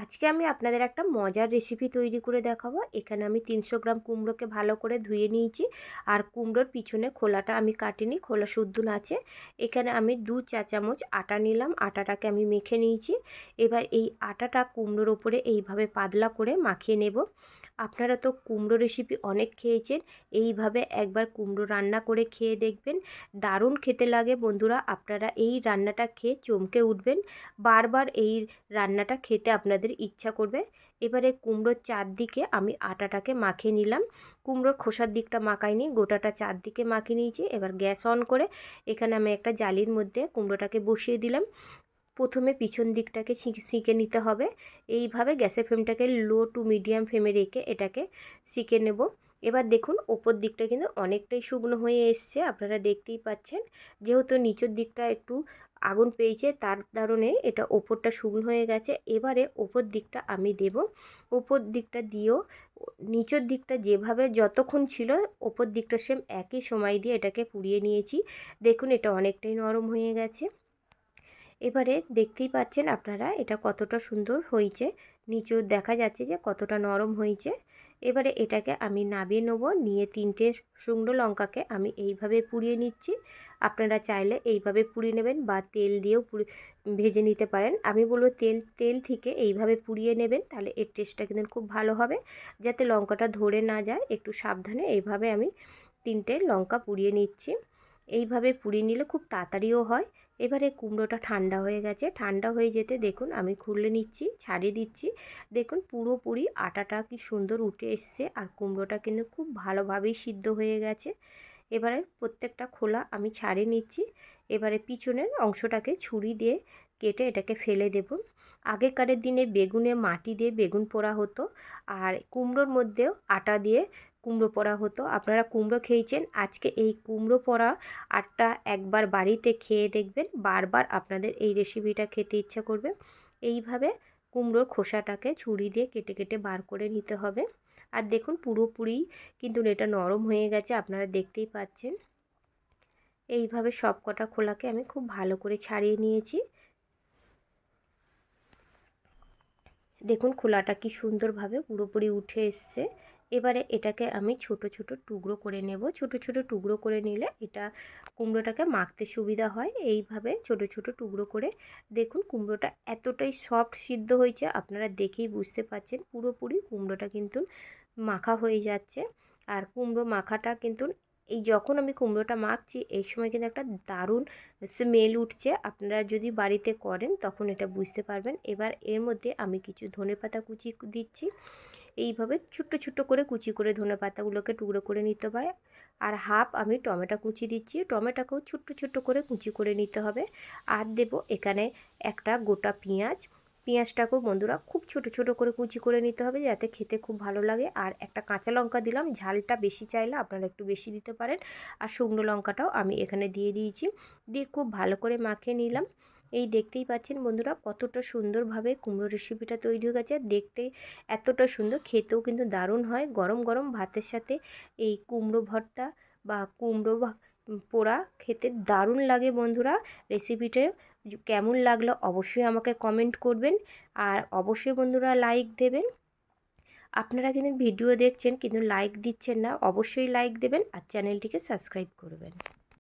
আজকে আমি আপনাদের একটা মজার রেসিপি তৈরি করে দেখাবো। এখানে আমি তিনশো গ্রাম কুমড়োকে ভালো করে ধুয়ে নিয়েছি। আর কুমড়োর পিছনে খোলাটা আমি কাটিনি, খোলা শুদ্ধ আছে। এখানে আমি দু চা চামচ আটা নিলাম, আটাটাকে আমি মেখে নিয়েছি। এবার এই আটাটা কুমড়োর ওপরে এইভাবে পাতলা করে মাখিয়ে নেব। আপনারা তো কুমড়ো রেসিপি অনেক খেয়েছেন, এইভাবে একবার কুমড়ো রান্না করে খেয়ে দেখবেন। দারুণ খেতে লাগে বন্ধুরা, আপনারা এই রান্নাটা খেয়ে চমকে উঠবেন। বারবার এই রান্নাটা খেতে আপনাদের ইচ্ছা করবে। এবারে কুমড়োর চারদিকে আমি আটাটাকে মাখিয়ে নিলাম। কুমড়োর খোসার দিকটা মাখাইনি, গোটাটা চারদিকে মাখিয়ে নিয়েছি। এবার গ্যাস অন করে এখানে আমি একটা জালির মধ্যে কুমড়োটাকে বসিয়ে দিলাম। প্রথমে পিছন দিকটাকে সিঁকে নিতে হবে। এইভাবে গ্যাসের ফ্লেমটাকে লো টু মিডিয়াম ফ্লেমে রেখে এটাকে সিঁকে নেব। এবার দেখুন, ওপর দিকটা কিন্তু অনেকটাই শুকনো হয়ে এসছে, আপনারা দেখতেই পাচ্ছেন। যেহেতু নিচের দিকটা একটু আগুন পেয়েছে, তার কারণে এটা ওপরটা শুকনো হয়ে গেছে। এবারে ওপর দিকটা আমি দেব। ওপর দিকটা দিয়েও, নিচের দিকটা যেভাবে যতক্ষণ ছিল, ওপর দিকটা সেম একই সময় দিয়ে এটাকে পুড়িয়ে নিয়েছি। দেখুন, এটা অনেকটাই নরম হয়ে গেছে। এবারে দেখতেই পাচ্ছেন আপনারা এটা কতটা সুন্দর হয়েছে। নিচেও দেখা যাচ্ছে যে কতটা নরম হয়েছে। এবারে এটাকে আমি নাবিয়ে নেব, নিয়ে তিনটে শুকনো লঙ্কাকে আমি এইভাবে পুড়িয়ে নিচ্ছি। আপনারা চাইলে এইভাবে পুড়িয়ে নেবেন বা তেল দিয়েও পুড়ি, ভেজে নিতে পারেন। আমি বলব তেল তেল থেকে এইভাবে পুড়িয়ে নেবেন, তাহলে এর টেস্টটা কিন্তু খুব ভালো হবে। যাতে লঙ্কাটা ধরে না যায়, একটু সাবধানে এইভাবে আমি তিনটে লঙ্কা পুড়িয়ে নিচ্ছি। এইভাবে পুড়িয়ে নিলে খুব তাড়াতাড়িও হয়। এবারে কুমড়োটা ঠান্ডা হয়ে গেছে। ঠান্ডা হয়ে যেতে দেখুন, আমি খুলে নিচ্ছি, ছাড়িয়ে দিচ্ছি। দেখুন, পুরোপুরি আটাটা কি সুন্দর উঠে এসছে আর কুমড়োটা কিন্তু খুব ভালোভাবেই সিদ্ধ হয়ে গেছে। এবারে প্রত্যেকটা খোলা আমি ছাড়িয়ে নিচ্ছি। এবারে পিছনের অংশটাকে ছুরি দিয়ে কেটে এটাকে ফেলে দেব। আগেকারের দিনে বেগুনে মাটি দিয়ে বেগুন পোড়া হতো আর কুমড়োর মধ্যেও আটা দিয়ে কুমড়ো পোড়া হতো। আপনারা কুমড়ো খেয়েছেন? আজকে এই কুমড়ো পোড়া আটটা একবার বাড়িতে খেয়ে দেখবেন, বারবার আপনাদের এই রেসিপিটা খেতে ইচ্ছা করবে। এইভাবে কুমড়োর খোসাটাকে ছুরি দিয়ে কেটে কেটে বার করে নিতে হবে। আর দেখুন পুরোপুরি কিন্তু এটা নরম হয়ে গেছে, আপনারা দেখতেই পাচ্ছেন। এইভাবে সব কটা খোলাকে আমি খুব ভালো করে ছাড়িয়ে নিয়েছি। দেখুন খোলাটা কি সুন্দরভাবে পুরোপুরি উঠে এসছে। এবারে এটাকে আমি ছোট ছোট টুকরো করে নেব। ছোট ছোট টুকরো করে নিলে এটা কুমড়োটাকে মাখতে সুবিধা হয়। এইভাবে ছোট ছোট টুকরো করে দেখুন কুমড়োটা এতটাই সফট সিদ্ধ হয়েছে, আপনারা দেখেই বুঝতে পারছেন পুরোপুরি কুমড়োটা কিন্তু মাখা হয়ে যাচ্ছে। আর কুমড়ো মাখাটা কিন্তু এই যখন আমি কুমড়োটা মাখছি, এই সময় কিন্তু একটা দারুণ স্মেল উঠছে। আপনারা যদি বাড়িতে করেন, তখন এটা বুঝতে পারবেন। এবার এর মধ্যে আমি কিছু ধনে পাতা কুচি দিচ্ছি। এইভাবে ছোট্ট ছোট্ট করে কুচি করে ধনে পাতাগুলোকে টুকরো করে নিতে হয় আর হাফ আমি টমেটো কুচি দিচ্ছি। টমেটোকেও ছোট্ট ছোট্ট করে কুচি করে নিতে হবে। আর দেব এখানে একটা গোটা পেঁয়াজ। পেঁয়াজটাকেও বন্ধুরা খুব ছোট ছোট করে কুচি করে নিতে হবে যাতে খেতে খুব ভালো লাগে। আর একটা কাঁচা লঙ্কা দিলাম, ঝালটা বেশি চাইলে আপনারা একটু বেশি দিতে পারেন। আর শুকনো লঙ্কাটাও আমি এখানে দিয়ে দিয়েছি। দিয়ে খুব ভালো করে মাখিয়ে নিলাম। এই দেখতেই পাচ্ছেন বন্ধুরা কতটা সুন্দরভাবে কুমড়ো রেসিপিটা তৈরি হয়ে গেছে। দেখতে এতটা সুন্দর, খেতেও কিন্তু দারুণ হয়। গরম গরম ভাতের সাথে এই কুমড়ো ভর্তা বা কুমড়ো পোড়া খেতে দারুণ লাগে বন্ধুরা রেসিপিটা কেমন লাগল অবশ্যই আমাকে কমেন্ট করবেন। আর অবশ্যই বন্ধুরা লাইক দেবেন। আপনারা কিন্তু ভিডিও দেখছেন কিন্তু লাইক দিচ্ছেন না, অবশ্যই লাইক দেবেন আর চ্যানেলটিকে সাবস্ক্রাইব করবেন।